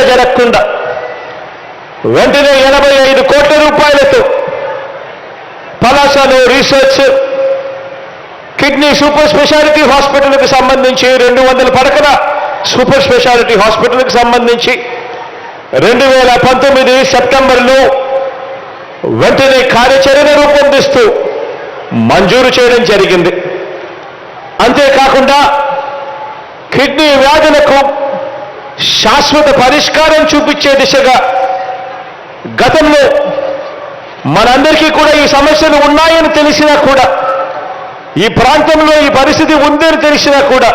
కూడా జరగకుండా వెంటనే ఎనభై ఐదు కోట్ల రూపాయలతో పలాసలో రీసెర్చ్ కిడ్నీ సూపర్ స్పెషాలిటీ హాస్పిటల్కి సంబంధించి రెండు వందల పడకల సూపర్ స్పెషాలిటీ హాస్పిటల్కి సంబంధించి రెండు వేల పంతొమ్మిది సెప్టెంబర్లో వెంటనే కార్యాచరణ రూపొందిస్తూ మంజూరు చేయడం జరిగింది. అంతేకాకుండా కిడ్నీ వ్యాధులకు శాశ్వత పరిష్కారం చూపించే దిశగా గతంలో మనందరికీ కూడా ఈ సమస్యలు ఉన్నాయని తెలిసినా కూడా ఈ ప్రాంతంలో ఈ పరిస్థితి ఉందని తెలిసినా కూడా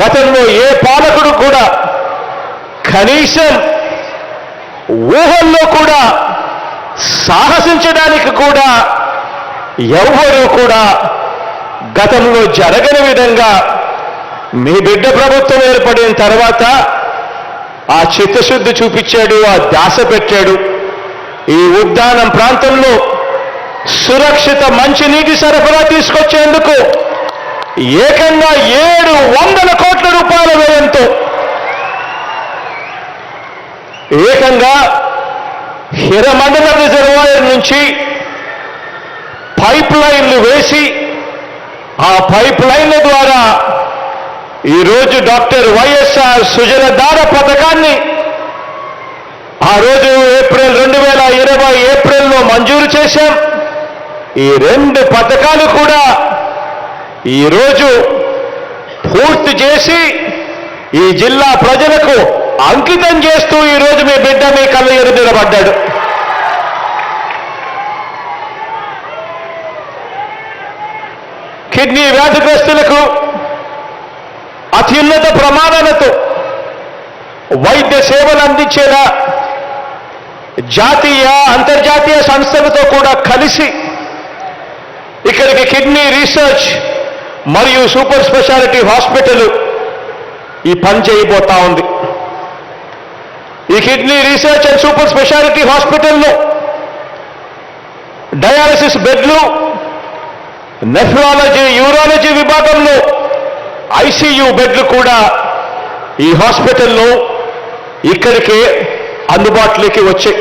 గతంలో ఏ పాలకుడు కూడా కనీసం ఊహల్లో కూడా సాహసించడానికి కూడా ఎవరూ కూడా గతంలో జరగని విధంగా మీ బిడ్డ ప్రభుత్వం ఏర్పడిన తర్వాత ఆ చిత్తశుద్ధి చూపించాడు ఆ దాస పెట్టాడు. ఈ ఉద్యానం ప్రాంతంలో సురక్షిత మంచినీటి సరఫరా తీసుకొచ్చేందుకు ఏకంగా ఏడు వందల కోట్ల రూపాయల వ్యయంతో ఏకంగా హిరమండల రిజర్వాయర్ నుంచి పైప్ లైన్లు వేసి ఆ పైప్ లైన్ల ద్వారా ఈరోజు డాక్టర్ వైఎస్ఆర్ సుజలధార పథకాన్ని ఆ రోజు ఏప్రిల్ రెండు వేల ఇరవై ఏప్రిల్లో మంజూరు చేశాం. ఈ రెండు పథకాలు కూడా ఈరోజు పూర్తి చేసి ఈ జిల్లా ప్రజలకు అంకితం చేస్తూ ఈరోజు మీ బిడ్డ మీ కళ్ళ ఎరు నిలబడ్డాడు. కిడ్నీ వ్యాధిగ్రస్తులకు అత్యున్నత ప్రమాణాలతో వైద్య సేవలు అందించేలా జాతీయ అంతర్జాతీయ సంస్థలతో కూడా కలిసి ఇక్కడికి కిడ్నీ రీసెర్చ్ మరియు సూపర్ స్పెషాలిటీ హాస్పిటల్ ఈ పని చేయబోతా ఉంది. ఈ kidney research and super speciality హాస్పిటల్లో డయాలసిస్ బెడ్లు నెఫ్రాలజీ యూరాలజీ విభాగం ఐసీయూ బెడ్లు కూడా ఈ హాస్పిటల్లో ఇక్కడికే అందుబాటులోకి వచ్చాయి.